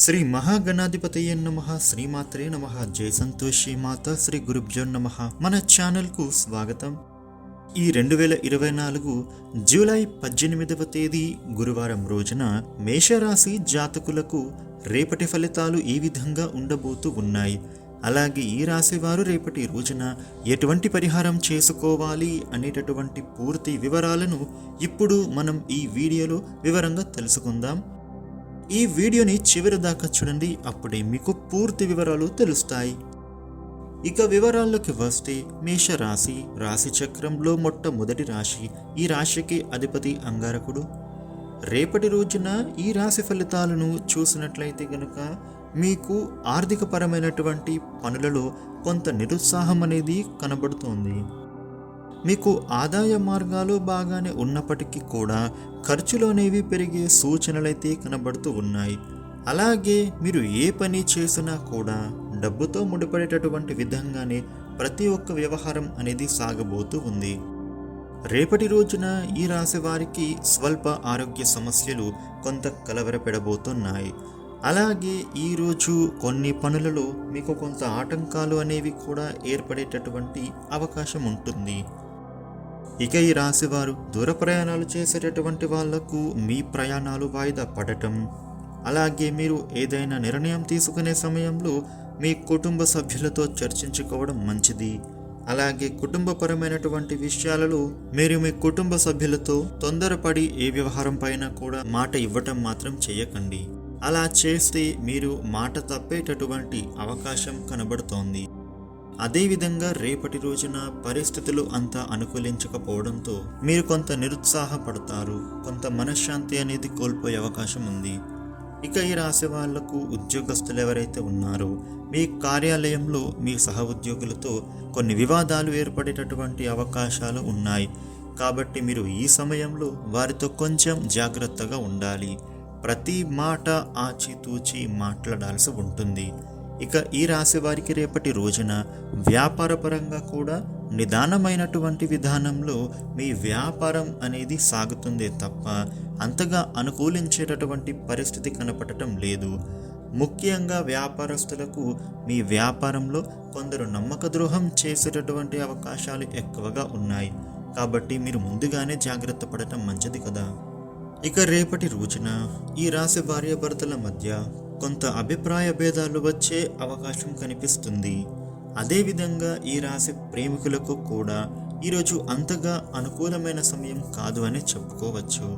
శ్రీ మహాగణాధిపతయ నమ శ్రీమాత్రే నమ జయ సంతోషి మాత శ్రీ గురుభ్యో నమ. మన ఛానల్కు స్వాగతం. ఈ రెండు వేల ఇరవై నాలుగు జూలై పద్దెనిమిదవ తేదీ గురువారం రోజున మేషరాశి జాతకులకు రేపటి ఫలితాలు ఈ విధంగా ఉండబోతూ ఉన్నాయి. అలాగే ఈ రాశి వారు రేపటి రోజున ఎటువంటి పరిహారం చేసుకోవాలి అనేటటువంటి పూర్తి వివరాలను ఇప్పుడు మనం ఈ వీడియోలో వివరంగా తెలుసుకుందాం. ఈ వీడియోని చివరి దాకా చూడండి అప్పుడే మీకు పూర్తి వివరాలు తెలుస్తాయి. ఇక వివరాల్లోకి వస్తే మేషరాశి రాశి చక్రంలో మొట్టమొదటి రాశి ఈ రాశికి అధిపతి అంగారకుడు. రేపటి రోజున ఈ రాశి ఫలితాలను చూసినట్లయితే గనుక మీకు ఆర్థికపరమైనటువంటి పనులలో కొంత నిరుత్సాహం అనేది కనబడుతోంది. మీకు ఆదాయ మార్గాలు బాగానే ఉన్నప్పటికీ కూడా ఖర్చులోనేవి పెరిగే సూచనలైతే కనబడుతూ ఉన్నాయి. అలాగే మీరు ఏ పని చేసినా కూడా డబ్బుతో ముడిపడేటటువంటి విధంగానే ప్రతి ఒక్క వ్యవహారం అనేది సాగబోతూ ఉంది. రేపటి రోజున ఈ రాశి వారికి స్వల్ప ఆరోగ్య సమస్యలు కొంత కలవరపెడబోతున్నాయి. అలాగే ఈరోజు కొన్ని పనులలో మీకు కొంత ఆటంకాలు అనేవి కూడా ఏర్పడేటటువంటి అవకాశం ఉంటుంది. ఇక ఈ రాశివారు దూర ప్రయాణాలు చేసేటటువంటి వాళ్ళకు మీ ప్రయాణాలు వాయిదా పడటం. అలాగే మీరు ఏదైనా నిర్ణయం తీసుకునే సమయంలో మీ కుటుంబ సభ్యులతో చర్చించుకోవడం మంచిది. అలాగే కుటుంబపరమైనటువంటి విషయాలలో మీరు మీ కుటుంబ సభ్యులతో తొందరపడి ఏ వ్యవహారం పైన కూడా మాట ఇవ్వటం మాత్రం చేయకండి. అలా చేస్తే మీరు మాట తప్పేటటువంటి అవకాశం కనబడుతోంది. అదేవిధంగా రేపటి రోజున పరిస్థితులు అంతా అనుకూలించకపోవడంతో మీరు కొంత నిరుత్సాహపడతారు కొంత మనశ్శాంతి అనేది కోల్పోయే అవకాశం ఉంది. ఇక ఈ రాశి వాళ్ళకు ఉద్యోగస్తులు ఎవరైతే ఉన్నారో మీ కార్యాలయంలో మీ సహ ఉద్యోగులతో కొన్ని వివాదాలు ఏర్పడేటటువంటి అవకాశాలు ఉన్నాయి. కాబట్టి మీరు ఈ సమయంలో వారితో కొంచెం జాగ్రత్తగా ఉండాలి. ప్రతి మాట ఆచితూచి మాట్లాడాల్సి ఉంటుంది. ఇక ఈ రాశి వారికి రేపటి రోజున వ్యాపారపరంగా కూడా నిదానమైనటువంటి విధానంలో మీ వ్యాపారం అనేది సాగుతుందే తప్ప అంతగా అనుకూలించేటటువంటి పరిస్థితి కనపడటం లేదు. ముఖ్యంగా వ్యాపారస్తులకు మీ వ్యాపారంలో కొందరు నమ్మక ద్రోహం చేసేటటువంటి అవకాశాలు ఎక్కువగా ఉన్నాయి. కాబట్టి మీరు ముందుగానే జాగ్రత్త పడటం మంచిది కదా. ఇక రేపటి రోజున ఈ రాశి భార్యాభర్తల మధ్య కొంత అభిప్రాయ భేదాలు వచ్చే అవకాశం కనిపిస్తుంది. అదేవిధంగా ఈ రాశి ప్రేమికులకు కూడా ఈరోజు అంతగా అనుకూలమైన సమయం కాదు అని చెప్పుకోవచ్చు.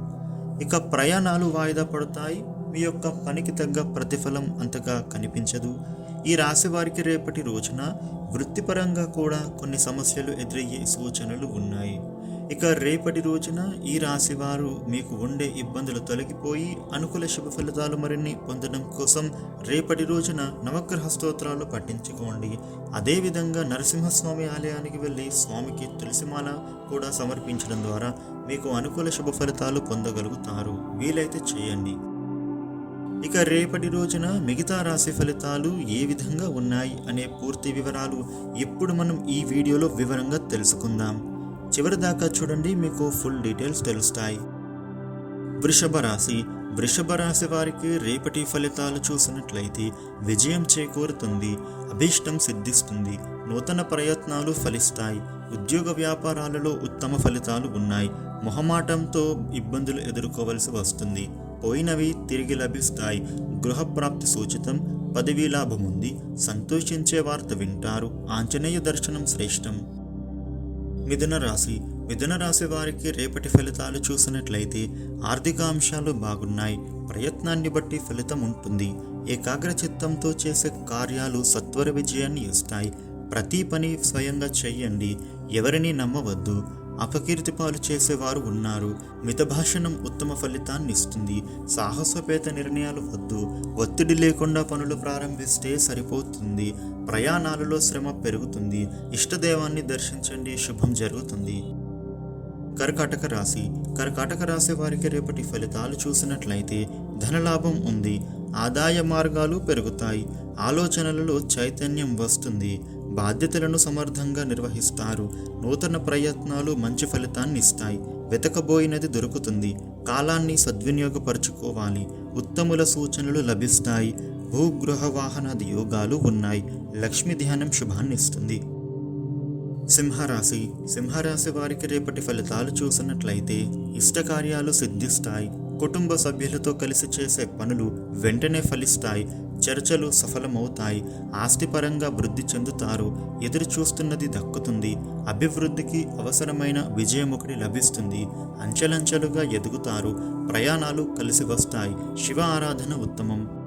ఇక ప్రయాణాలు వాయిదా పడతాయి. మీ యొక్క పనికి తగ్గ ప్రతిఫలం అంతగా కనిపించదు. ఈ రాశి వారికి రేపటి రోజున వృత్తిపరంగా కూడా కొన్ని సమస్యలు ఎదురయ్యే సూచనలు ఉన్నాయి. ఇక రేపటి రోజున ఈ రాశి వారు మీకు ఉండే ఇబ్బందులు తొలగిపోయి అనుకూల శుభ ఫలితాలు మరిన్ని పొందడం కోసం రేపటి రోజున నవగ్రహ స్తోత్రాలు పఠించుకోండి. అదేవిధంగా నరసింహస్వామి ఆలయానికి వెళ్ళి స్వామికి తులసిమాల కూడా సమర్పించడం ద్వారా మీకు అనుకూల శుభ ఫలితాలు పొందగలుగుతారు. వీలైతే చేయండి. ఇక రేపటి రోజున మిగతా రాశి ఫలితాలు ఏ విధంగా ఉన్నాయి అనే పూర్తి వివరాలు ఇప్పుడు మనం ఈ వీడియోలో వివరంగా తెలుసుకుందాం. చివరి దాకా చూడండి మీకు ఫుల్ డీటెయిల్స్ తెలుస్తాయి. వృషభ రాశి. వృషభ రాశి వారికి రేపటి ఫలితాలు చూసినట్లయితే విజయం చేకూరుతుంది అభీష్టం సిద్ధిస్తుంది నూతన ప్రయత్నాలు ఫలిస్తాయి ఉద్యోగ వ్యాపారాలలో ఉత్తమ ఫలితాలు ఉన్నాయి. మొహమాటంతో ఇబ్బందులు ఎదుర్కోవలసి వస్తుంది. పోయినవి తిరిగి లభిస్తాయి. గృహప్రాప్తి సూచితం పదవీ లాభం ఉంది. సంతోషించే వార్త వింటారు. ఆంజనేయ దర్శనం శ్రేష్టం. మిథున రాశి. మిథున రాశి వారికి రేపటి ఫలితాలు చూసినట్లయితే ఆర్థిక అంశాలు బాగున్నాయి. ప్రయత్నాన్ని బట్టి ఫలితం ఉంటుంది. ఏకాగ్ర చిత్తంతో చేసే కార్యాలు సత్వర విజయాన్ని ఇస్తాయి. ప్రతి పని స్వయంగా చెయ్యండి ఎవరిని నమ్మవద్దు. అపకీర్తి పాలు చేసేవారు ఉన్నారు. మితభాషణం ఉత్తమ ఫలితాన్ని ఇస్తుంది. సాహసోపేత నిర్ణయాలు వద్దు. ఒత్తిడి లేకుండా పనులు ప్రారంభిస్తే సరిపోతుంది. ప్రయాణాలలో శ్రమ పెరుగుతుంది. ఇష్టదేవాన్ని దర్శించండి. శుభం జరుగుతుంది. కర్కాటక రాశి. కర్కాటక రాశి వారికి రేపటి ఫలితాలు చూసినట్లయితే ధనలాభం ఉంది. ఆదాయ మార్గాలు పెరుగుతాయి. ఆలోచనలలో చైతన్యం వస్తుంది. బాధ్యతలను సమర్థంగా నిర్వహిస్తారు. నూతన ప్రయత్నాలు మంచి ఫలితాన్ని ఇస్తాయి. వెతకబోయినది దొరుకుతుంది. కాలాన్ని సద్వినియోగపరుచుకోవాలి. ఉత్తముల సూచనలు లభిస్తాయి. భూగృహ వాహనాది యోగాలు ఉన్నాయి. లక్ష్మి ధ్యానం శుభాన్నిస్తుంది సింహరాశి. సింహరాశి వారికి రేపటి ఫలితాలు చూసినట్లయితే ఇష్టకార్యాలు సిద్ధిస్తాయి. కుటుంబ సభ్యులతో కలిసి చేసే పనులు వెంటనే ఫలిస్తాయి చర్చలు సఫలమవుతాయి ఆస్తిపరంగా వృద్ధి చెందుతారు ఎదురు చూస్తున్నది దక్కుతుంది అభివృద్ధికి అవసరమైన విజయం ఒకటి లభిస్తుంది అంచెలంచెలుగా ఎదుగుతారు ప్రయాణాలు కలిసి వస్తాయి. శివ ఆరాధన ఉత్తమం.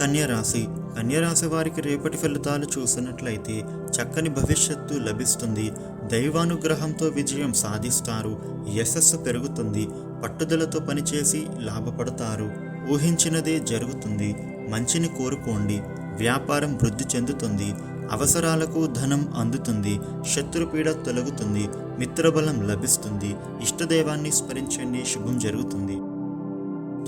కన్యరాశి. కన్యరాశి వారికి రేపటి ఫలితాలు చూసినట్లయితే చక్కని భవిష్యత్తు లభిస్తుంది. దైవానుగ్రహంతో విజయం సాధిస్తారు. యశస్సు పెరుగుతుంది. పట్టుదలతో పనిచేసి లాభపడతారు. ఊహించినదే జరుగుతుంది. మంచిని కోరుకోండి. వ్యాపారం వృద్ధి చెందుతుంది. అవసరాలకు ధనం అందుతుంది. శత్రుపీడ తొలగుతుంది. మిత్రబలం లభిస్తుంది. ఇష్టదైవాన్ని స్మరించండి. శుభం జరుగుతుంది.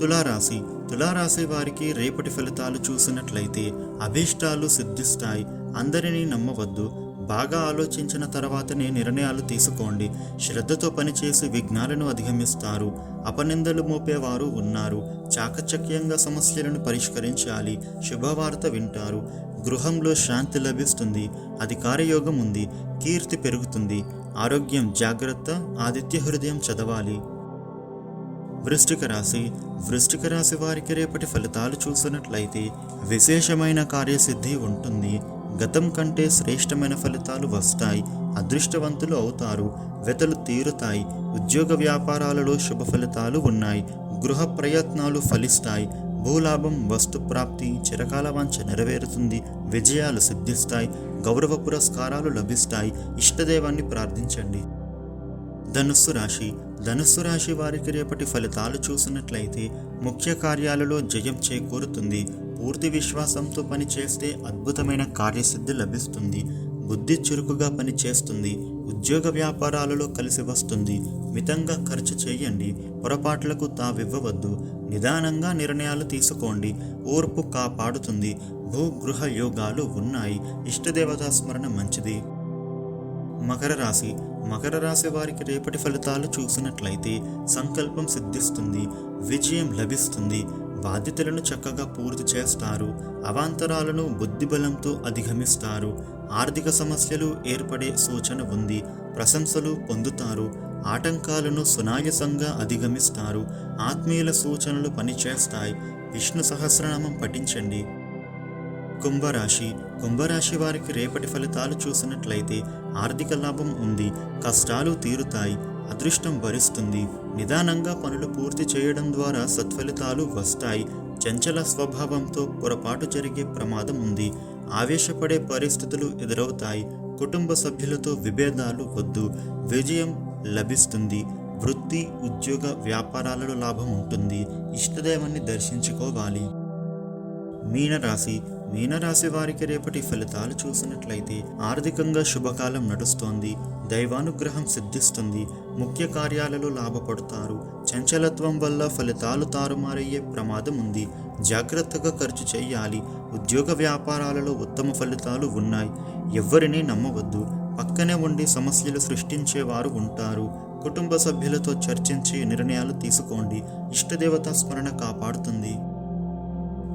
తులారాశి. తులారాశి వారికి రేపటి ఫలితాలు చూసినట్లయితే అభీష్టాలు సిద్ధిస్తాయి. అందరినీ నమ్మవద్దు. బాగా ఆలోచించిన తర్వాతనే నిర్ణయాలు తీసుకోండి. శ్రద్ధతో పనిచేసి విఘ్నాలను అధిగమిస్తారు. అపనిందలు మోపేవారు ఉన్నారు. చాకచక్యంగా సమస్యలను పరిష్కరించాలి. శుభవార్త వింటారు. గృహంలో శాంతి లభిస్తుంది. అధికార యోగం ఉంది. కీర్తి పెరుగుతుంది. ఆరోగ్యం జాగ్రత్త ఆదిత్య హృదయం చదవాలి. వృష్టిక రాశి వృష్టిక రాశి వారికి రేపటి ఫలితాలు చూసినట్లయితే విశేషమైన కార్యసిద్ధి ఉంటుంది. గతం కంటే శ్రేష్టమైన ఫలితాలు వస్తాయి. అదృష్టవంతులు అవుతారు. వెతలు తీరుతాయి. ఉద్యోగ వ్యాపారాలలో శుభ ఫలితాలు ఉన్నాయి. గృహ ప్రయత్నాలు ఫలిస్తాయి. భూలాభం వస్తు ప్రాప్తి చిరకాల వాంఛ నెరవేరుతుంది. విజయాలు సిద్ధిస్తాయి. గౌరవ పురస్కారాలు లభిస్తాయి. ఇష్టదేవాన్ని ప్రార్థించండి. ధనుస్సు రాశి ధనుస్సు రాశి వారికి రేపటి ఫలితాలు చూసినట్లయితే ముఖ్య కార్యాలలో జయం చేకూరుతుంది. పూర్తి విశ్వాసంతో పనిచేస్తే అద్భుతమైన కార్యసిద్ధి లభిస్తుంది. బుద్ధి చురుకుగా పనిచేస్తుంది. ఉద్యోగ వ్యాపారాలలో కలిసి వస్తుంది. మితంగా ఖర్చు చేయండి. పొరపాట్లకు తావివ్వవద్దు. నిదానంగా నిర్ణయాలు తీసుకోండి. ఓర్పు కాపాడుతుంది. భూగృహ యోగాలు ఉన్నాయి. ఇష్టదేవతా స్మరణ మంచిది. మకర రాశి. మకర రాశి వారికి రేపటి ఫలితాలు చూసినట్లయితే సంకల్పం సిద్ధిస్తుంది విజయం లభిస్తుంది. బాధ్యతలను చక్కగా పూర్తి చేస్తారు. అవాంతరాలను బుద్ధిబలంతో అధిగమిస్తారు. ఆర్థిక సమస్యలు ఏర్పడే సూచన ఉంది. ప్రశంసలు పొందుతారు. ఆటంకాలను సునాయసంగా అధిగమిస్తారు. ఆత్మీయుల సూచనలు పనిచేస్తాయి. విష్ణు సహస్రనామం పఠించండి. కుంభరాశి. కుంభరాశి వారికి రేపటి ఫలితాలు చూసినట్లయితే ఆర్థిక లాభం ఉంది కష్టాలు తీరుతాయి అదృష్టం భరిస్తుంది. నిదానంగా పనులు పూర్తి చేయడం ద్వారా సత్ఫలితాలు వస్తాయి. చంచల స్వభావంతో పొరపాటు జరిగే ప్రమాదం ఉంది. ఆవేశపడే పరిస్థితులు ఎదురవుతాయి. కుటుంబ సభ్యులతో విభేదాలు వద్దు. విజయం లభిస్తుంది. వృత్తి ఉద్యోగ వ్యాపారాలలో లాభం ఉంటుంది. ఇష్టదేవాన్ని దర్శించుకోవాలి. మీనరాశి. మీనరాశి వారికి రేపటి ఫలితాలు చూసినట్లయితే ఆర్థికంగా శుభకాలం నడుస్తోంది. దైవానుగ్రహం సిద్ధిస్తుంది. ముఖ్య కార్యాలలో లాభపడతారు. చంచలత్వం వల్ల ఫలితాలు తారుమారయ్యే ప్రమాదం ఉంది. జాగ్రత్తగా ఖర్చు చేయాలి. ఉద్యోగ వ్యాపారాలలో ఉత్తమ ఫలితాలు ఉన్నాయి. ఎవ్వరిని నమ్మవద్దు. పక్కనే ఉండి సమస్యలు సృష్టించేవారు ఉంటారు. కుటుంబ సభ్యులతో చర్చించి నిర్ణయాలు తీసుకోండి. ఇష్టదేవత స్మరణ కాపాడుతుంది.